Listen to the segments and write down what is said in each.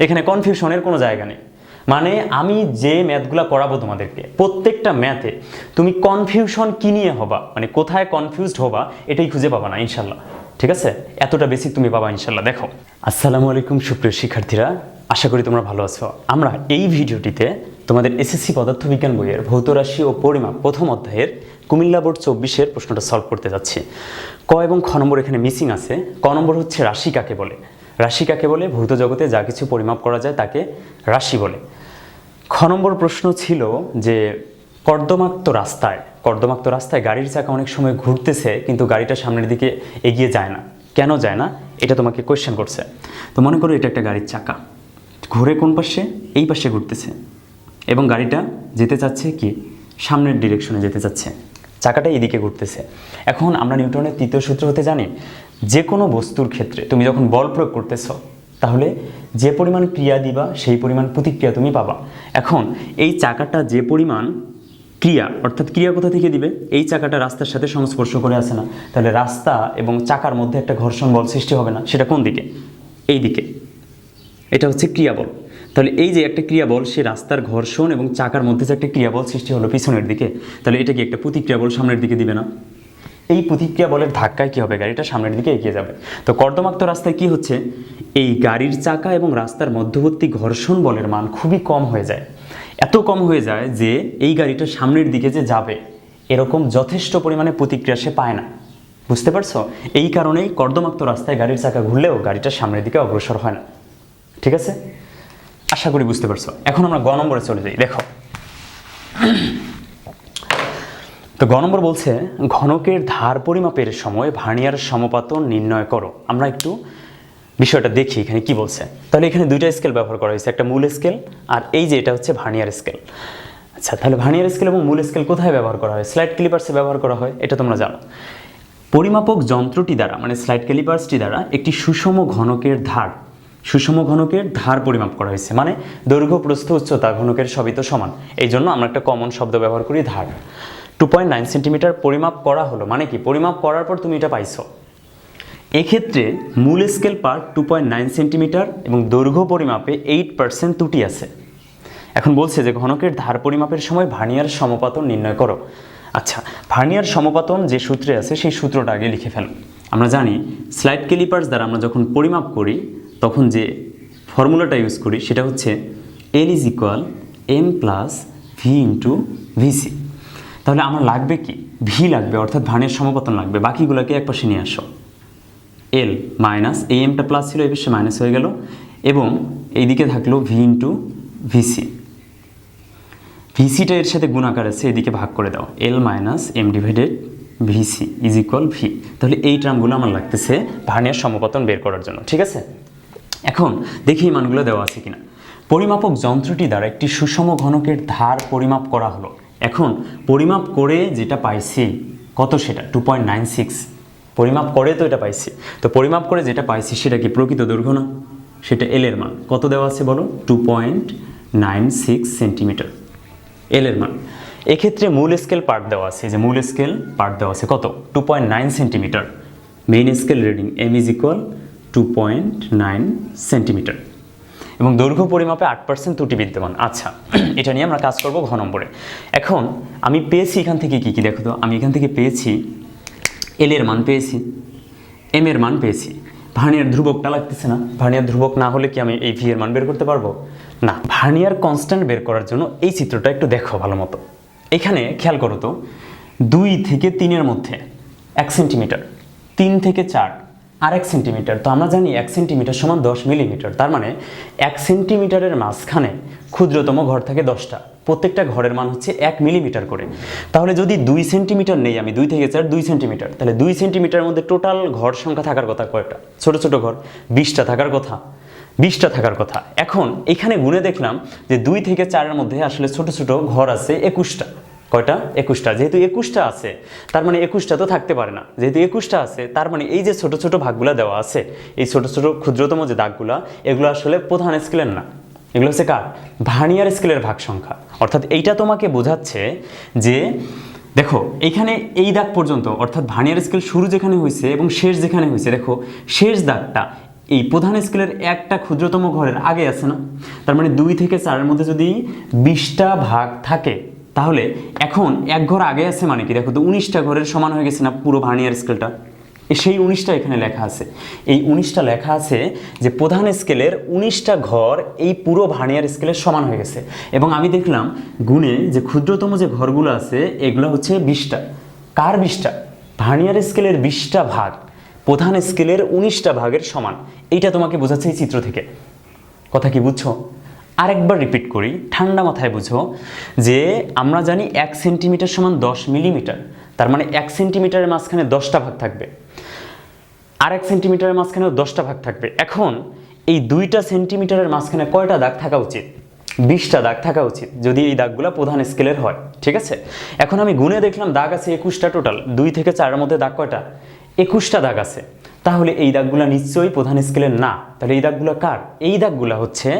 এখানে কনফিউশনের কোনো জায়গা নেই। মানে আমি যে ম্যাথগুলো করাবো তোমাদেরকে, প্রত্যেকটা ম্যাথে তুমি কনফিউশন কি নিয়ে হবা? মানে কোথায় কনফিউজড হবা, এটাই খুঁজে পাবা না, ইনশাল্লাহ। ঠিক আছে? এতটা বেসিক তুমি পাবা, ইনশাল্লাহ। দেখো। আসসালামু আলাইকুম, সুপ্রিয় শিক্ষার্থীরা। আশা করি তোমরা ভালো আছো। আমরা এই ভিডিওটিতে তোমাদের এসএসসি পদার্থবিজ্ঞান বইয়ের ভৌত রাশি ও পরিমাপ প্রথম অধ্যায়ের কুমিল্লা বোর্ড চব্বিশের প্রশ্নটা সলভ করতে যাচ্ছি। ক এবং খ নম্বর এখানে মিসিং আছে। ক নম্বর হচ্ছে রাশি কাকে বলে? রাশি কাকে বলে? ভৌত জগতে যা কিছু পরিমাপ করা যায় তাকে রাশি বলে। খ নম্বর প্রশ্ন ছিল যে কর্দমাক্ত রাস্তায় কর্দমাক্ত রাস্তায় গাড়ির চাকা অনেক সময় ঘুরতেছে কিন্তু গাড়িটা সামনের দিকে এগিয়ে যায় না। কেন যায় না? এটা তোমাকে কোয়েশ্চেন করছে। তো মনে করো এটা একটা গাড়ির চাকা। ঘুরে কোন পাশে? এই পাশে ঘুরতেছে। এবং গাড়িটা যেতে চাচ্ছে কি? সামনের ডিরেকশনে যেতে চাচ্ছে। চাকাটা এদিকে ঘুরতেছে। এখন আমরা নিউটনের তৃতীয় সূত্র হতে জানি, যে কোনো বস্তুর ক্ষেত্রে তুমি যখন বল প্রয়োগ করতেছ, তাহলে যে পরিমাণ ক্রিয়া দিবা, সেই পরিমাণ প্রতিক্রিয়া তুমি পাবা। এখন এই চাকাটা যে পরিমাণ ক্রিয়া, অর্থাৎ ক্রিয়া কোথা থেকে দিবে? এই চাকাটা রাস্তার সাথে সংস্পর্শ করে আসে না। তাহলে রাস্তা এবং চাকার মধ্যে একটা ঘর্ষণ বল সৃষ্টি হবে না। সেটা কোন দিকে? এই দিকে। এটা হচ্ছে ক্রিয়াবল তাহলে এই যে একটা ক্রিয়াবল, সে রাস্তার ঘর্ষণ এবং চাকার মধ্যে যে একটা ক্রিয়াবল সৃষ্টি হলো পিছনের দিকে, তাহলে এটা কি একটা প্রতিক্রিয়া বল সামনের দিকে দিবে না? এই প্রতিক্রিয়া বলের ধাক্কায় কী হবে গাড়িটা সামনের দিকে এগিয়ে যাবে। তো কর্দমাক্ত রাস্তায় কি হচ্ছে? এই গাড়ির চাকা এবং রাস্তার মধ্যবর্তী ঘর্ষণ বলের মান খুবই কম হয়ে যায়। এত কম হয়ে যায় যে এই গাড়িটা সামনের দিকে যে যাবে, এরকম যথেষ্ট পরিমাণে প্রতিক্রিয়া সে পায় না। বুঝতে পারছ? এই কারণেই কর্দমাক্ত রাস্তায় গাড়ির চাকা ঘুরলেও গাড়িটা সামনের দিকে অগ্রসর হয় না। ঠিক আছে? আশা করি বুঝতে পারছ। এখন আমরা গ নম্বরে চলে যাই, দেখো। তো গ নম্বর বলছে, ঘনকের ধার পরিমাপের সময় ভার্নিয়ার সমপাতন নির্ণয় করো। আমরা একটু বিষয়টা দেখি এখানে কি বলছে। তাহলে এখানে দুইটা স্কেল ব্যবহার করা হয়েছে, একটা মূল স্কেল আর এই যে এটা হচ্ছে ভার্নিয়ার স্কেল আচ্ছা তাহলে ভার্নিয়ার স্কেল এবং মূল স্কেল কোথায় ব্যবহার করা হয়? স্লাইড ক্লিপার্সে ব্যবহার করা হয়, এটা তোমরা জানো। পরিমাপক যন্ত্রটি দ্বারা মানে স্লাইড ক্যালিপার্সটি দ্বারা, একটি সুষম ঘনকের ধার সুষম ঘনকের ধার পরিমাপ করা হয়েছে। মানে দৈর্ঘ্য, প্রস্থ, উচ্চতা ঘনকের সবই তো সমান। এই জন্য আমরা একটা কমন শব্দ ব্যবহার করি ধার। টু পয়েন্ট নাইন সেন্টিমিটার পরিমাপ করা হলো মানে কি? পরিমাপ করার পর তুমি এটা পাইছো। এক্ষেত্রে মূল স্কেল পার টু পয়েন্ট নাইন সেন্টিমিটার এবং দৈর্ঘ্য পরিমাপে এইট পার্সেন্ট ত্রুটি আছে। এখন বলছে যে ঘনকের ধার পরিমাপের সময় ভার্নিয়ার সমপাতন নির্ণয় করো। আচ্ছা ভার্নিয়ার সমপাতন যে সূত্রে আছে সেই সূত্রটা আগে লিখে ফেলো। আমরা জানি স্লাইড ক্যালিপার্স দ্বারা আমরা যখন পরিমাপ করি তখন যে ফর্মুলাটা ইউজ করি, সেটা হচ্ছে L is equal M plus V into VC তাহলে আমার লাগবে কি? ভি লাগবে, অর্থাৎ ভানের সমপাতন লাগবে। বাকিগুলোকে এক পাশে নিয়ে আসো। এল মাইনাস এই এমটা প্লাস ছিল, এই পাশে মাইনাস হয়ে গেল। এবং এইদিকে থাকল ভি ইন্টু ভিসি ভিসিটা এর সাথে গুণাকার আছে, এদিকে ভাগ করে দাও। L minus M divided VC is equal V তাহলে এই টার্মগুলো আমার লাগতেছে ভানের সমপতন বের করার জন্য, ঠিক আছে? এখন দেখি এই মানগুলো দেওয়া আছে কিনা। পরিমাপক যন্ত্রটি দ্বারা একটি সুষম ঘনকের ধার পরিমাপ করা হলো। এখন পরিমাপ করে যেটা পাইছি, কত সেটা? টু পয়েন্ট নাইন সিক্স পরিমাপ করে তো এটা পাইছি। তো পরিমাপ করে যেটা পাইছি সেটা কি প্রকৃত দৈর্ঘ্য না? সেটা এল এর মান। কত দেওয়া আছে বলো? Two point nine six centimetre L এর মান। এক্ষেত্রে মূল স্কেল পার্ট দেওয়া আছে। যে মূল স্কেল পার্ট দেওয়া আছে কত? Two point nine centimetre main scale reading M is equal two point nine centimetre এবং দৈর্ঘ্য পরিমাপে আট পার্সেন্ট ত্রুটি বিদ্যমান। আচ্ছা এটা নিয়ে আমরা কাজ করব ঘ নম্বরে। এখন আমি পেয়েছি এখান থেকে কি কি, দেখো তো, আমি এখান থেকে পেয়েছি এল এর মান পেয়েছি এম এর মান পেয়েছি। ভার্নিয়ার ধ্রুবকটা লাগতেছে না? ভার্নিয়ার ধ্রুবক না হলে কি আমি এই ভি এর মান বের করতে পারব? না, ভার্নিয়ার কনস্ট্যান্ট বের করার জন্য এই চিত্রটা একটু দেখো ভালো মতো। এখানে খেয়াল করো তো, দুই থেকে তিনের মধ্যে এক সেন্টিমিটার তিন থেকে চার আর এক সেন্টিমিটার। তো আমরা জানি এক সেন্টিমিটার সমান দশ মিলিমিটার। তার মানে এক সেন্টিমিটারের মাঝখানে ক্ষুদ্রতম ঘর থাকে দশটা। প্রত্যেকটা ঘরের মান হচ্ছে এক মিলিমিটার করে। তাহলে যদি দুই সেন্টিমিটার নেই, আমি দুই থেকে চার, দুই সেন্টিমিটার। তাহলে দুই সেন্টিমিটারের মধ্যে টোটাল ঘর সংখ্যা থাকার কথা কয়টা ছোট ছোট ঘর, বিশটা থাকার কথা, বিশটা থাকার কথা। এখন এখানে গুনে দেখলাম যে দুই থেকে চারের মধ্যে আসলে ছোট ছোট ঘর আছে একুশটা। কয়টা? একুশটা। যেহেতু একুশটা আছে, তার মানে একুশটা তো থাকতে পারে না। যেহেতু একুশটা আছে, তার মানে এই যে ছোট ছোট ভাগগুলা দেওয়া আছে, এই ছোট ছোট ক্ষুদ্রতম যে দাগগুলা, এগুলো আসলে প্রধান স্কেলের না। এগুলো হচ্ছে কার? ভার্নিয়ার স্কেলের ভাগ সংখ্যা। অর্থাৎ এইটা তোমাকে বোঝাচ্ছে যে, দেখো এইখানে এই দাগ পর্যন্ত, অর্থাৎ ভার্নিয়ার স্কেল শুরু যেখানে হয়েছে এবং শেষ যেখানে হয়েছে দেখো, শেষ দাগটা, এই প্রধান স্কেলের একটা ক্ষুদ্রতম ঘরের আগে আছে না? তার মানে দুই থেকে চারের মধ্যে যদি বিশটা ভাগ থাকে তাহলে এখন এক ঘর আগে আছে মানে কি? দেখো তো উনিশটা ঘরের সমান হয়ে গেছে না পুরো ভার্নিয়ার স্কেলটা? সেই উনিশটা এখানে লেখা আছে। এই উনিশটা লেখা আছে যে প্রধান স্কেলের উনিশটা ঘর এই পুরো ভার্নিয়ার স্কেলের সমান হয়ে গেছে। এবং আমি দেখলাম গুণে যে ক্ষুদ্রতম যে ঘরগুলো আছে, এগুলো হচ্ছে বিশটা। কার বিশটা? ভার্নিয়ার স্কেলের বিশটা ভাগ, প্রধান স্কেলের উনিশটা ভাগের সমান। এইটা তোমাকে বোঝাচ্ছে এই চিত্র থেকে। কথা কি বুঝছ? আরেকবার রিপিট করি, ঠান্ডা মাথায় বুঝো যে আমরা জানি এক সেন্টিমিটার সমান দশ মিলিমিটার তার মানে এক সেন্টিমিটারের মাঝখানে দশটা ভাগ থাকবে। আর এক সেন্টিমিটারের মাঝখানেও দশটা ভাগ থাকবে। এখন এই দুইটা সেন্টিমিটারের মাঝখানে কয়টা দাগ থাকা উচিত? বিশটা দাগ থাকা উচিত, যদি এই দাগগুলো প্রধান স্কেলের হয়, ঠিক আছে? এখন আমি গুনে দেখলাম দাগ আছে একুশটা টোটাল দুই থেকে চারের মধ্যে দাগ কয়টা? একুশটা দাগ আছে। তাহলে এই দাগগুলো নিশ্চয়ই প্রধান স্কেলের না। তাহলে এই দাগগুলো কার? এই দাগগুলো হচ্ছে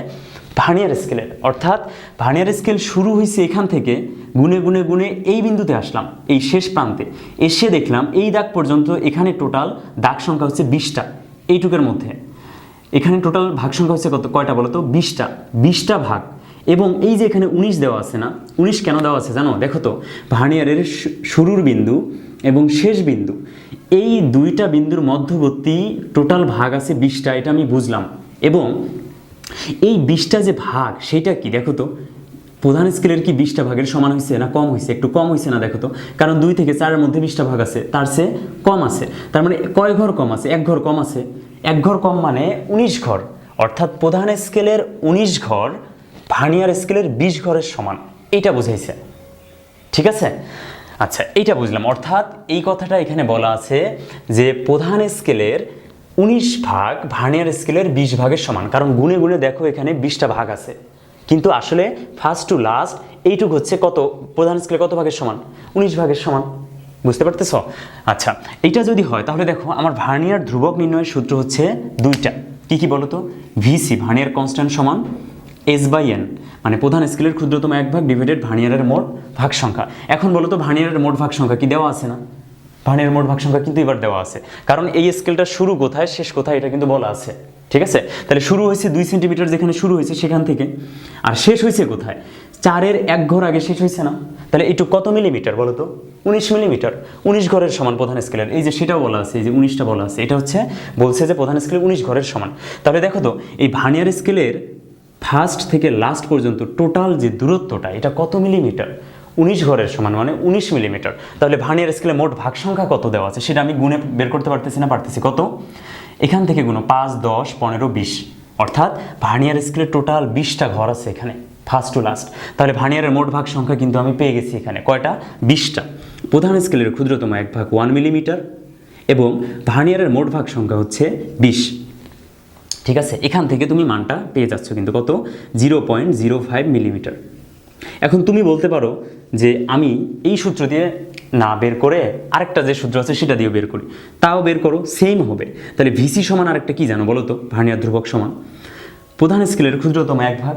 ভার্নিয়ার স্কেলের অর্থাৎ ভার্নিয়ার স্কেল শুরু হয়েছে এখান থেকে গুনে গুনে গুনে এই বিন্দুতে আসলাম, এই শেষ প্রান্তে। এসে দেখলাম এই দাগ পর্যন্ত এখানে টোটাল দাগ সংখ্যা হচ্ছে বিশটা, এইটুকের মধ্যে। এখানে টোটাল ভাগ সংখ্যা হচ্ছে কত, কয়টা বলো তো? বিশটা। বিশটা ভাগ। এবং এই যে এখানে উনিশ দেওয়া আছে না, উনিশ কেন দেওয়া আছে জানো? দেখো তো ভার্নিয়ারের শুরুর বিন্দু এবং শেষ বিন্দু। এই দুইটা বিন্দুর মধ্যবর্তী টোটাল ভাগ আছে বিশটা, এটা আমি বুঝলাম। এবং এই বিশটা যে ভাগ, সেটা কি? দেখো তো, প্রধান স্কেলের কি বিশটা ভাগের সমান হয়েছে না কম হয়েছে একটু কম হয়েছে না, দেখো তো। কারণ দুই থেকে চারের মধ্যে বিশটা ভাগ আছে, তার চেয়ে কম আছে। তার মানে কয় ঘর কম আছে? এক ঘর কম আছে। এক ঘর কম মানে উনিশ ঘর। অর্থাৎ প্রধান স্কেলের উনিশ ঘর, ভার্নিয়ার স্কেলের বিশ ঘরের সমান। এটা বুঝাইছে। ঠিক আছে? আচ্ছা এইটা বুঝলাম। অর্থাৎ এই কথাটা এখানে বলা আছে যে প্রধান স্কেলের উনিশ ভাগ ভার্নিয়ার স্কেলের বিশ ভাগের সমান। কারণ গুনে গুনে দেখো এখানে বিশটা ভাগ আছে। কিন্তু আসলে ফার্স্ট টু লাস্ট এইটুক হচ্ছে কত? প্রধান স্কেলে কত ভাগের সমান? উনিশ ভাগের সমান। বুঝতে পারতেছ? আচ্ছা এইটা যদি হয়, তাহলে দেখো আমার ভার্নিয়ার ধ্রুবক নির্ণয়ের সূত্র হচ্ছে দুইটা। কি কি বলতো ভিসি ভার্নিয়ার কনস্ট্যান্ট সমান এস বাই এন মানে প্রধান স্কেলের ক্ষুদ্রতম এক ভাগ ডিভাইডেড ভার্নিয়ারের মোট ভাগ সংখ্যা এখন বলো তো, ভার্নিয়ারের মোট ভাগ সংখ্যা কি দেওয়া আছে না? ভার্নিয়ারের মোট ভাগ সংখ্যা কিন্তু এবার দেওয়া আছে। কারণ এই স্কেলটা শুরু কোথায়, শেষ কোথায় এটা কিন্তু বলা আছে। ঠিক আছে? তাহলে শুরু হয়েছে দুই সেন্টিমিটার যেখানে শুরু হয়েছে সেখান থেকে। আর শেষ হয়েছে কোথায়? চারের এক ঘর আগে শেষ হয়েছে না? তাহলে একটু কত মিলিমিটার বলো তো? উনিশ মিলিমিটার উনিশ ঘরের সমান প্রধান স্কেলের এই যে সেটাও বলা আছে, এই যে উনিশটা বলা আছে, এটা হচ্ছে বলছে যে প্রধান স্কেলের উনিশ ঘরের সমান। তাহলে দেখো তো, এই ভার্নিয়ার স্কেলের ফার্স্ট থেকে লাস্ট পর্যন্ত টোটাল যে দূরত্বটা, এটা কত মিলিমিটার উনিশ ঘরের সমান মানে উনিশ মিলিমিটার। তাহলে ভার্নিয়ার স্কেলে মোট ভাগ সংখ্যা কত দেওয়া আছে? সেটা আমি গুণে বের করতে পারতেছি না, পারতেছি কত? এখান থেকে গুণ, পাঁচ, দশ, পনেরো, বিশ। অর্থাৎ ভার্নিয়ার স্কেলে টোটাল বিশটা ঘর আছে এখানে ফার্স্ট টু লাস্ট তাহলে ভার্নিয়ারের মোট ভাগ সংখ্যা কিন্তু আমি পেয়ে গেছি এখানে, কয়টা? বিশটা। প্রধান স্কেলের ক্ষুদ্রতম এক ভাগ ওয়ান মিলিমিটার এবং ভার্নিয়ারের মোট ভাগ সংখ্যা হচ্ছে বিশ। ঠিক আছে? এখান থেকে তুমি মানটা পেয়ে যাচ্ছ কিন্তু কত? Zero point zero five millimetre এখন তুমি বলতে পারো যে আমি এই সূত্র দিয়ে না বের করে আরেকটা যে সূত্র আছে সেটা দিয়ে বের করি। তাও বের করো সেম হবে। তাহলে ভিসি সমান আরেকটা কি জানো বলো তো? ভার্নিয়ার ধ্রুবক সমান। প্রধান স্কেলের ক্ষুদ্রতম এক ভাগ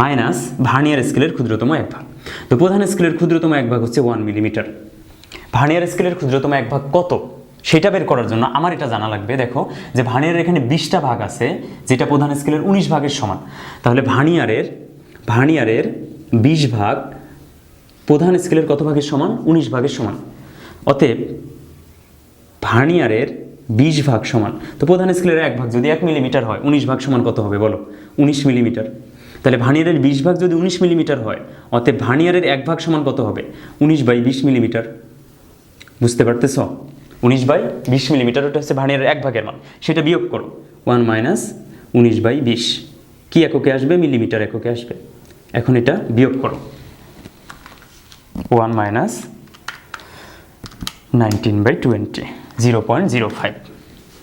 মাইনাস ভার্নিয়ার স্কেলের ক্ষুদ্রতম এক ভাগ। তো প্রধান স্কেলের ক্ষুদ্রতম এক ভাগ হচ্ছে ওয়ান মিলিমিটার ভার্নিয়ার স্কেলের ক্ষুদ্রতম এক ভাগ কত? সেটা বের করার জন্য আমার এটা জানা লাগবে। দেখো যে ভার্নিয়ারের এখানে বিশটা ভাগ আছে, যেটা প্রধান স্কেলের উনিশ ভাগের সমান। তাহলে ভার্নিয়ারের ভার্নিয়ারের বিশ ভাগ প্রধান স্কেলের কত ভাগের সমান? উনিশ ভাগের সমান। অতএব ভার্নিয়ারের বিশ ভাগ সমান। তো প্রধান স্কেলের এক ভাগ, যদি এক মিলিমিটার হয়, উনিশ ভাগ সমান কত হবে বলো? উনিশ মিলিমিটার। তাহলে ভার্নিয়ারের বিশ ভাগ যদি উনিশ মিলিমিটার হয়, অতএব ভার্নিয়ারের এক ভাগ সমান কত হবে? উনিশ বাই বিশ মিলিমিটার। বুঝতে পারতেছ? উনিশ বাই বিশ মিলিমিটার, ওটা হচ্ছে ভার্নিয়ারের এক ভাগের মান। সেটা বিয়োগ করো। ওয়ান মাইনাস উনিশ বাই বিশ। কী এককে আসবে? মিলিমিটার এককে আসবে। এখন এটা বিয়োগ করো। One minus nineteen by twenty zero point zero five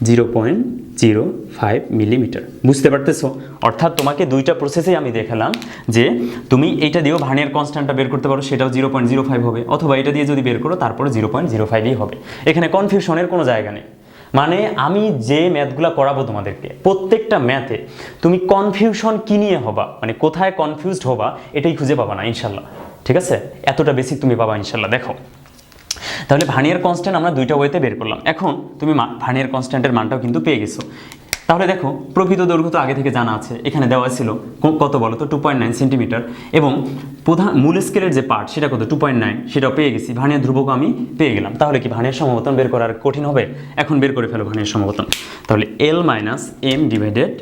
zero point zero five millimetre বুঝতে পারতেছো? অর্থাৎ তোমাকে দুইটা প্রসেসেই আমি দেখালাম যে তুমি এইটা দিয়েও ভার্নিয়ার কনস্ট্যান্টটা বের করতে পারো, সেটাও জিরো পয়েন্ট জিরো ফাইভ হবে, অথবা এটা দিয়ে যদি বের করো, তারপরে জিরো পয়েন্ট জিরো ফাইভই হবে। এখানে কনফিউশনের কোনো জায়গা নেই। মানে আমি যে ম্যাথগুলো করাবো তোমাদেরকে, প্রত্যেকটা ম্যাথে তুমি কনফিউশন কি নিয়ে হবা? মানে কোথায় কনফিউজড হবা, এটাই খুঁজে পাবা না, ইনশাল্লাহ। ঠিক আছে? এতটা বেশি তুমি পাবা, ইনশাল্লাহ। দেখো, তাহলে ভানিয়ার কনস্ট্যান্ট আমরা দুইটা ওয়েতে বের করলাম। এখন তুমি ভানিয়ার কনস্ট্যান্টের মানটাও কিন্তু পেয়ে গেছো। তাহলে দেখো, প্রকৃত দৈর্ঘ্য তো আগে থেকে জানা আছে। এখানে দেওয়া ছিল কত বলো তো? টু পয়েন্ট নাইন সেন্টিমিটার এবং প্রধান মূল স্কেলের যে পার্ট সেটা কত? টু পয়েন্ট নাইন সেটাও পেয়ে গেছি। ভানিয়ার ধ্রুবক আমি পেয়ে গেলাম। তাহলে কি ভানিয়ার সমবতন বের করার কঠিন হবে? এখন বের করে ফেলো ভানিয়ার সমবতন তাহলে L minus M divided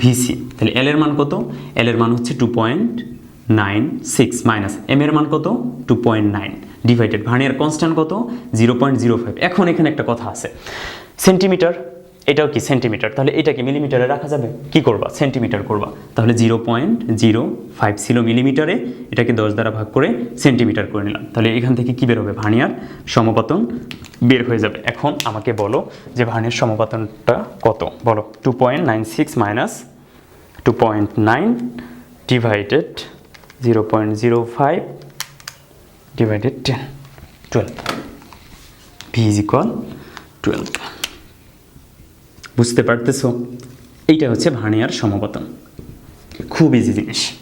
VC তাহলে এল এর মান কত? এল এর মান হচ্ছে two point nine six minus M এর মান কত? Two point nine divided vernier constant কত? জিরো পয়েন্ট জিরো ফাইভ এখন এখানে একটা কথা আছে। সেন্টিমিটার এটাও কি সেন্টিমিটার তাহলে এটাকে মিলিমিটারে রাখা যাবে? কি করবা? সেন্টিমিটার করবা। তাহলে জিরো পয়েন্ট জিরো ফাইভ ছিল মিলিমিটারে এটাকে দশ দ্বারা ভাগ করে সেন্টিমিটার করে নিলাম। তাহলে এখান থেকে কী বেরোবে? ভার্নিয়ার সমপতন বের হয়ে যাবে। এখন আমাকে বলো যে ভার্নিয়ার সমপাতনটা কত? বলো two point nine six minus two point nine divided zero point zero five divided ten twelve V is equal twelve বুঝতে পারতেছো? এইটা হচ্ছে ভার্নিয়ার সমপতন খুব ইজি জিনিস।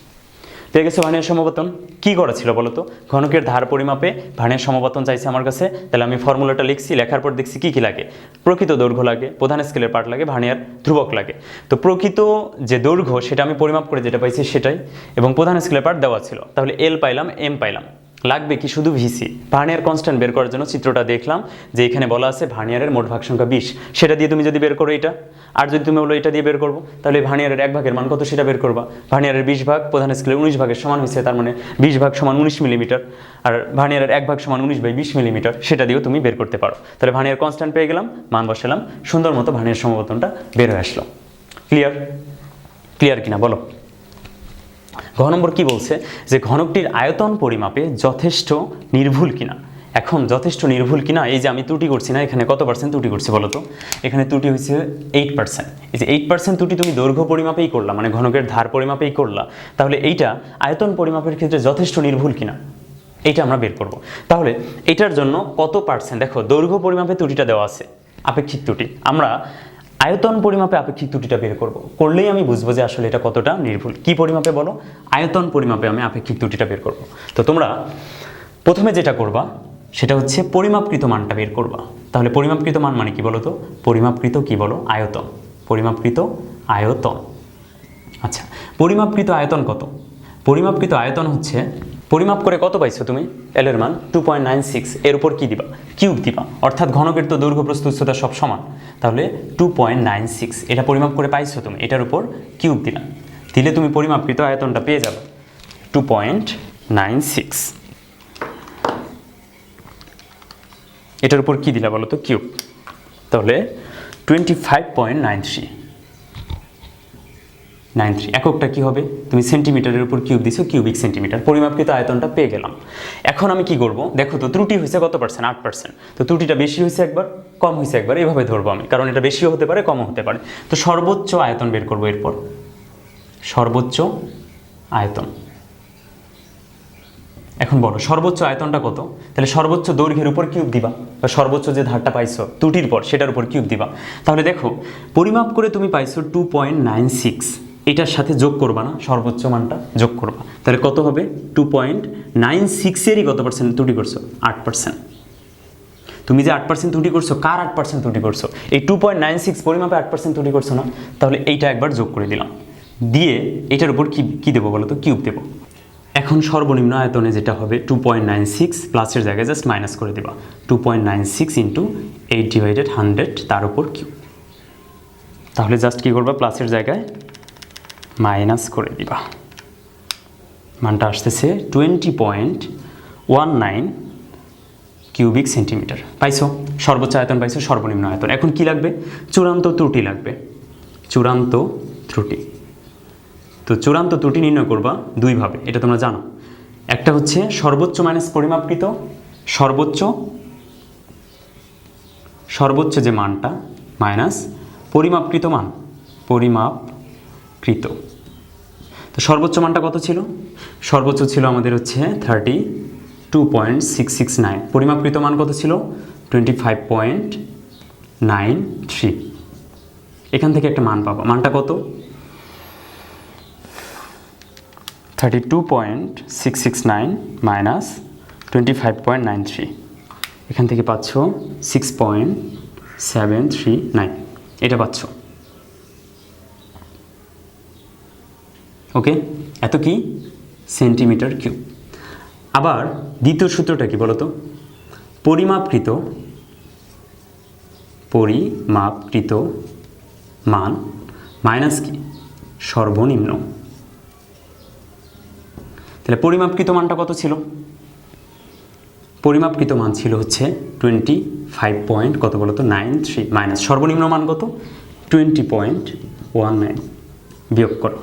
পেয়ে গেছো ভার্নিয়ার সমপতন কি করা ছিল বলো তো? ঘনকের ধার পরিমাপে ভার্নিয়ার সমপতন চাইছে আমার কাছে। তাহলে আমি ফর্মুলাটা লিখছি, লেখার পর দেখছি কী কী লাগে। প্রকৃত দৈর্ঘ্য লাগে, প্রধান স্কেলের পার্ট লাগে ভার্নিয়ার ধ্রুবক লাগে। তো প্রকৃত যে দৈর্ঘ্য, সেটা আমি পরিমাপ করে যেটা পাইছি সেটাই। এবং প্রধান স্কেলের পার্ট দেওয়া ছিল। তাহলে এল পাইলাম এম পাইলাম। লাগবে কি শুধু ভিসি? ভার্নিয়ার কনস্ট্যান্ট বের করার জন্য চিত্রটা দেখলাম, যে এখানে বলা আছে ভার্নিয়ারের মোট ভাগ সংখ্যা বিশ। সেটা দিয়ে তুমি যদি বের করো এটা, আর যদি তুমি বলো এটা দিয়ে বের করব, তাহলে ভার্নিয়ারের এক ভাগের মান কত সেটা বের করবা। ভার্নিয়ারের বিশ ভাগ প্রধান স্কেলের উনিশ ভাগের সমান হয়েছে, তার মানে বিশ ভাগ সমান উনিশ মিলিমিটার আর ভার্নিয়ারের এক ভাগ সমান উনিশ বাই বিশ মিলিমিটার সেটা দিয়েও তুমি বের করতে পারো। তাহলে ভার্নিয়ার কনস্ট্যান্ট পেয়ে গেলাম, মান বসালাম, সুন্দর মতো ভার্নিয়ার সমবর্তনটা বের হয়ে আসলো। ক্লিয়ার ক্লিয়ার কিনা, বলো। ঘ নম্বর কি বলছে? যে ঘনকটির আয়তন পরিমাপে যথেষ্ট নির্ভুল কিনা। এখন যথেষ্ট নির্ভুল কিনা, এই যে আমি ত্রুটি করছি না, এখানে কত পার্সেন্ট ত্রুটি করছি বলো তো? এখানে ত্রুটি হয়েছে এইট পার্সেন্ট এই যে এইট পার্সেন্ট ত্রুটি তুমি দৈর্ঘ্য পরিমাপেই করলা মানে ঘনকের ধার পরিমাপেই করলা, তাহলে এইটা আয়তন পরিমাপের ক্ষেত্রে যথেষ্ট নির্ভুল কিনা? এইটা আমরা বের করব। তাহলে এটার জন্য কত পার্সেন্ট দেখো, দৈর্ঘ্য পরিমাপে ত্রুটিটা দেওয়া আছে, আপেক্ষিক ত্রুটি। আমরা আয়তন পরিমাপে আপেক্ষিক ত্রুটিটা বের করব। করলেই আমি বুঝব যে আসলে এটা কতটা নির্ভুল। কি পরিমাপে বলো? আয়তন পরিমাপে আমি আপেক্ষিক ত্রুটিটা বের করব। তো তোমরা প্রথমে যেটা করবা, সেটা হচ্ছে পরিমাপকৃত মানটা বের করবা। তাহলে পরিমাপকৃত মান মানে কি বলো তো? পরিমাপকৃত কি বলো? আয়তন। পরিমাপকৃত আয়তন। আচ্ছা পরিমাপকৃত আয়তন কত? পরিমাপকৃত আয়তন হচ্ছে পরিমাপ করে কত পাইছো তুমি? এল এর মান টু পয়েন্ট নাইন সিক্স এর উপর কী দিবা? কিউব দিবা। অর্থাৎ ঘনকের তো দৈর্ঘ্য প্রস্থ উচ্চতা সব সমান। তাহলে টু পয়েন্ট নাইন সিক্স এটা পরিমাপ করে পাইছো তুমি। এটার উপর কিউব দিলা। দিলে তুমি পরিমাপকৃত আয়তনটা পেয়ে যাবে। টু পয়েন্ট নাইন সিক্স এটার উপর কী দিলা বলো তো? কিউব তাহলে twenty five point nine three nine three এককটা কী হবে? তুমি সেন্টিমিটারের উপর কিউব দিছো কিউবিক সেন্টিমিটার পরিমাপকৃত আয়তনটা পেয়ে গেলাম। এখন আমি কি করব? দেখো তো, ত্রুটি হয়েছে কত পার্সেন্ট আট পার্সেন্ট তো ত্রুটিটা বেশি হয়েছে একবার, কম হয়েছে একবার। এভাবে ধরবো আমি, কারণ এটা বেশিও হতে পারে, কমও হতে পারে। তো সর্বোচ্চ আয়তন বের করব এরপর। সর্বোচ্চ আয়তন। এখন বলো, সর্বোচ্চ আয়তনটা কত? তাহলে সর্বোচ্চ দৈর্ঘ্যের উপর কিউব দিবা, বা সর্বোচ্চ যে ধারটা পাইছো, ত্রুটির পর, সেটার উপর কিউব দিবা। তাহলে দেখো, পরিমাপ করে তুমি পাইছো টু পয়েন্ট নাইন সিক্স এটার সাথে যোগ করবা না, সর্বোচ্চ মানটা যোগ করবা। তাহলে কত হবে? টু পয়েন্ট নাইন সিক্সেরই কত পার্সেন্ট ত্রুটি করছ? আট পার্সেন্ট তুমি যে আট পার্সেন্ট ত্রুটি করছ, কার আট পার্সেন্ট ত্রুটি করছ? এই টু পয়েন্ট নাইন সিক্স পরিমাপে আট পার্সেন্ট ত্রুটি করছ না, তাহলে এইটা একবার যোগ করে দিলাম। দিয়ে এটার উপর কি, কী দেবো বলো তো? কিউব দেবো। এখন সর্বনিম্ন আয়তনে যেটা হবে টু পয়েন্ট নাইন সিক্স প্লাসের জায়গায় জাস্ট মাইনাস করে দেবা। Two point nine six into eight divided hundred তার উপর কিউব তাহলে জাস্ট কী করবা? প্লাসের জায়গায় মাইনাস করে দিবা। মানটা আসতেছে twenty point one nine cubic centimetre পাইছো? সর্বোচ্চ আয়তন পাইছো, সর্বনিম্ন আয়তন। এখন কি লাগবে? চূড়ান্ত ত্রুটি লাগবে। চূড়ান্ত ত্রুটি। তো চূড়ান্ত ত্রুটি নির্ণয় করবা দুইভাবে, এটা তোমরা জানো। একটা হচ্ছে সর্বোচ্চ মাইনাস পরিমাপকৃত, সর্বোচ্চ সর্বোচ্চ যে মানটা, মাইনাস পরিমাপকৃত মান, পরিমাপকৃত। তো সর্বোচ্চ মানটা কত ছিল? সর্বোচ্চ ছিল আমাদের হচ্ছে thirty two point six six nine পরিমাপকৃত মান কত ছিল? Twenty five point nine three এখান থেকে একটা মান পাবো। মানটা কত? Thirty two point six six nine minus twenty five point nine three এখান থেকে পাচ্ছ six point seven three nine এটা পাচ্ছ। এত কি? সেন্টিমিটার কিউব আবার দ্বিতীয় সূত্রটা কি বলতো? পরিমাপকৃত পরিমাপকৃত মান মাইনাস কি? সর্বনিম্ন। তাহলে পরিমাপকৃত মানটা কত ছিল? পরিমাপকৃত মান ছিল হচ্ছে টোয়েন্টি ফাইভ পয়েন্ট কত বলতো? নাইন থ্রি মাইনাস সর্বনিম্ন মান কত? টোয়েন্টি পয়েন্ট ওয়ান নাইন বিয়োগ করো।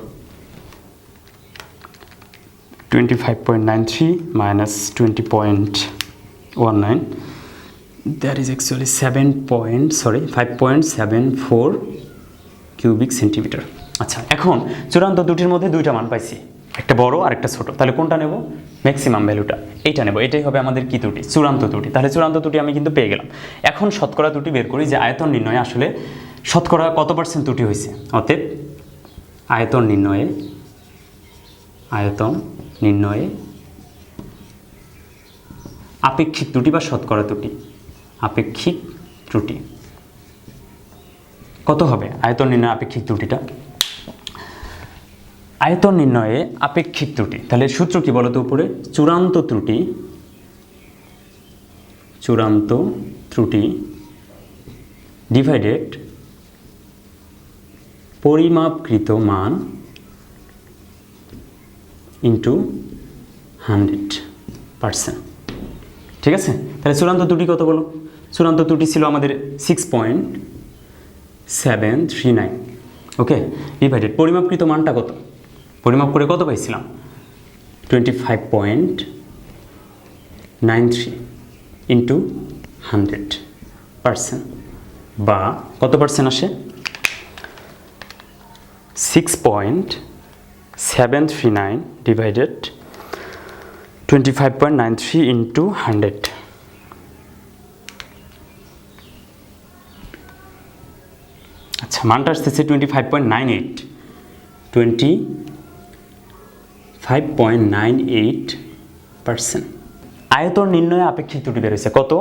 Twenty five point nine three minus twenty point one nine that is actually seven point sorry five point seven four cubic centimetre আচ্ছা এখন চূড়ান্ত দুটির মধ্যে দুইটা মান পাইছি। একটা বড় আর একটা ছোট। তাহলে কোনটা নেব? ম্যাক্সিমাম ভ্যালুটা এইটা নেব। এটাই হবে আমাদের কি ত্রুটি? চূড়ান্ত ত্রুটি। তাহলে চূড়ান্ত ত্রুটি আমি কিন্তু পেয়ে গেলাম। এখন শতকরা ত্রুটি বের করি যে আয়তন নির্ণয়ে আসলে শতকরা কত পার্সেন্ট ত্রুটি হয়েছে? অতএব আয়তন নির্ণয়ে আয়তন নির্ণয়ে আপেক্ষিক ত্রুটি বা শতকরা ত্রুটি, আপেক্ষিক ত্রুটি। কত হবে আয়তন নির্ণয় আপেক্ষিক ত্রুটিটা? আয়তন নির্ণয়ে আপেক্ষিক ত্রুটি। তাহলে সূত্র কি বলতো উপরে? চূড়ান্ত ত্রুটি চূড়ান্ত ত্রুটি ডিভাইডেড পরিমাপকৃত মান ইন্টু হান্ড্রেড পার্সেন্ট ঠিক আছে? তাহলে চূড়ান্ত ত্রুটি কত বলো? চূড়ান্ত ত্রুটি ছিল আমাদের six point seven three nine okay divided পরিমাপকৃত মানটা কত? পরিমাপ করে কত পাইছিলাম? Twenty five point nine three into hundred percent বা কত পার্সেন্ট আসে? Six point seven three nine divided twenty five point nine three into hundred আচ্ছা মানটা আসতেছে twenty five point nine eight twenty five point nine eight percent আয়তন নির্ণয়ে আপেক্ষিক ত্রুটি বেরোচ্ছে কত?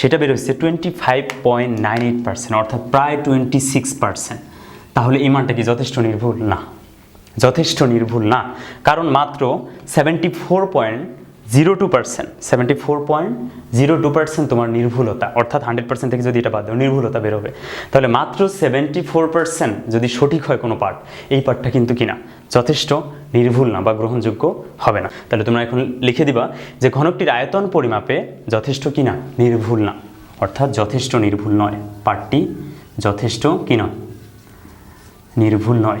সেটা বেরোচ্ছে twenty five point nine eight percent অর্থাৎ প্রায় টোয়েন্টি সিক্স পার্সেন্ট তাহলে এই মানটা কি যথেষ্ট নির্ভুল? না। যথেষ্ট নির্ভুল না। কারণ মাত্র seventy four point zero two percent seventy four point zero two percent তোমার নির্ভুলতা। অর্থাৎ হান্ড্রেড পার্সেন্ট থেকে যদি এটা বাদ দাও, নির্ভুলতা বেরোবে তাহলে মাত্র সেভেন্টি ফোর পার্সেন্ট যদি সঠিক হয় কোনো পার্ট এই পার্টটা কিন্তু কিনা যথেষ্ট নির্ভুল না বা গ্রহণযোগ্য হবে না। তাহলে তোমরা এখন লিখে দিবা যে ঘনকটির আয়তন পরিমাপে যথেষ্ট কিনা নির্ভুল না। অর্থাৎ যথেষ্ট নির্ভুল নয়। পার্টটি যথেষ্ট কিনা নির্ভুল নয়।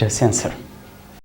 এটা হচ্ছে অ্যান্সার